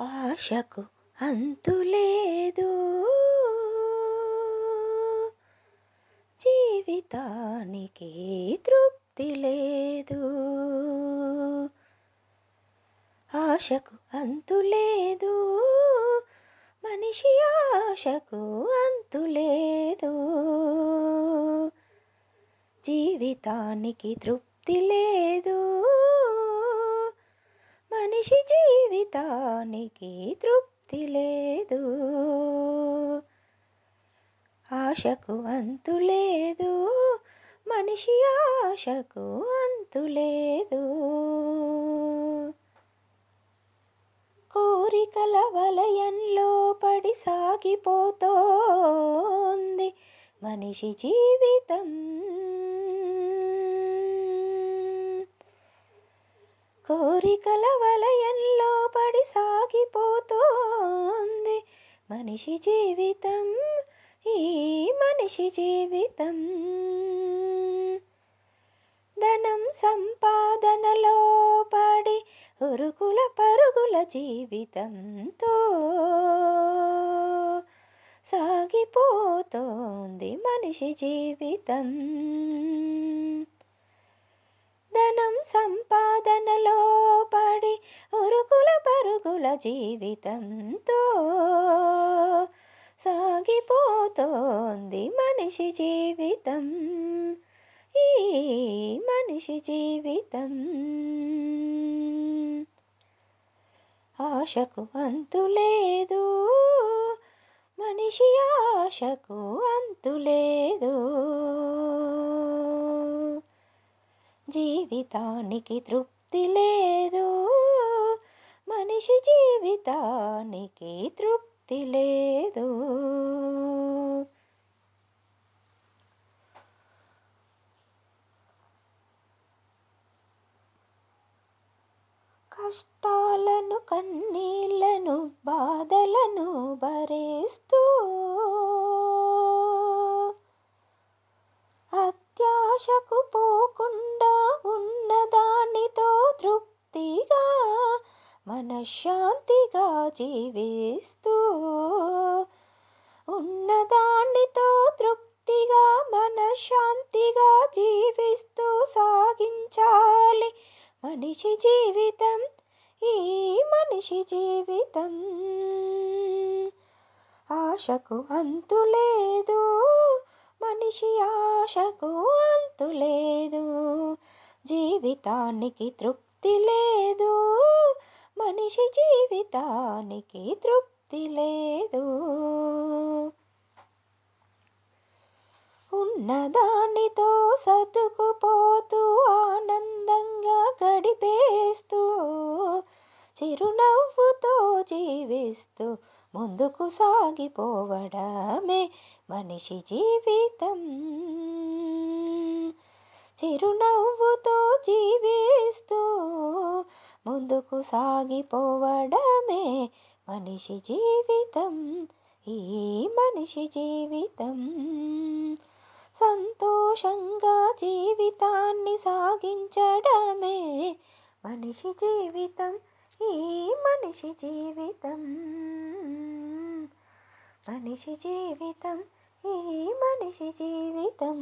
ఆశకు అంతులేదు జీవితానికి తృప్తి లేదు. ఆశకు అంతులేదు మనిషి ఆశకు అంతులేదు జీవితానికి తృప్తి లేదు. మనిషి జీవితానికి తృప్తి లేదు. ఆశకు అంతులేదు మనిషి ఆశకు అంతులేదు కోరికల వలయంలో పడి సాగిపోతోంది మనిషి జీవితం. కోరికల వలయంలో పడి సాగిపోతోంది మనిషి జీవితం ఈ మనిషి జీవితం. ధనం సంపాదనలో పడి ఉరుకుల పరుగుల జీవితంతో సాగిపోతోంది మనిషి జీవితం. ధనం సంపాదనలో జీవితంతో సాగిపోతోంది మనిషి జీవితం. ఈ మనిషి జీవితం ఆశకు అంతులేదు మనిషి ఆశకు అంతులేదు జీవితానికి తృప్తి లేదు మనిషి జీవితానికి తృప్తి లేదు. కష్టాలను కన్నీళ్ళను బాధలను భరేస్తూ అత్యాశకు మనశ్శాంతిగా జీవిస్తూ ఉన్నదాన్నితో తృప్తిగా మనశ్శాంతిగా జీవిస్తూ సాగించాలి మనిషి జీవితం ఈ మనిషి జీవితం. ఆశకు అంతులేదు మనిషి ఆశకు అంతు లేదు జీవితానికి తృప్తి లేదు. మనిషి జీవితానికి తృప్తి లేదు. ఉన్నదానితో సర్దుకుపోతూ ఆనందంగా గడిపేస్తూ చిరునవ్వుతో జీవిస్తూ ముందుకు సాగిపోవడమే మనిషి జీవితం. చిరునవ్వుతో జీవిస్తూ ముందుకు సాగిపోవడమే మనిషి జీవితం ఈ మనిషి జీవితం. సంతోషంగా జీవితాన్ని సాగించడమే మనిషి జీవితం ఈ మనిషి జీవితం. మనిషి జీవితం ఈ మనిషి జీవితం.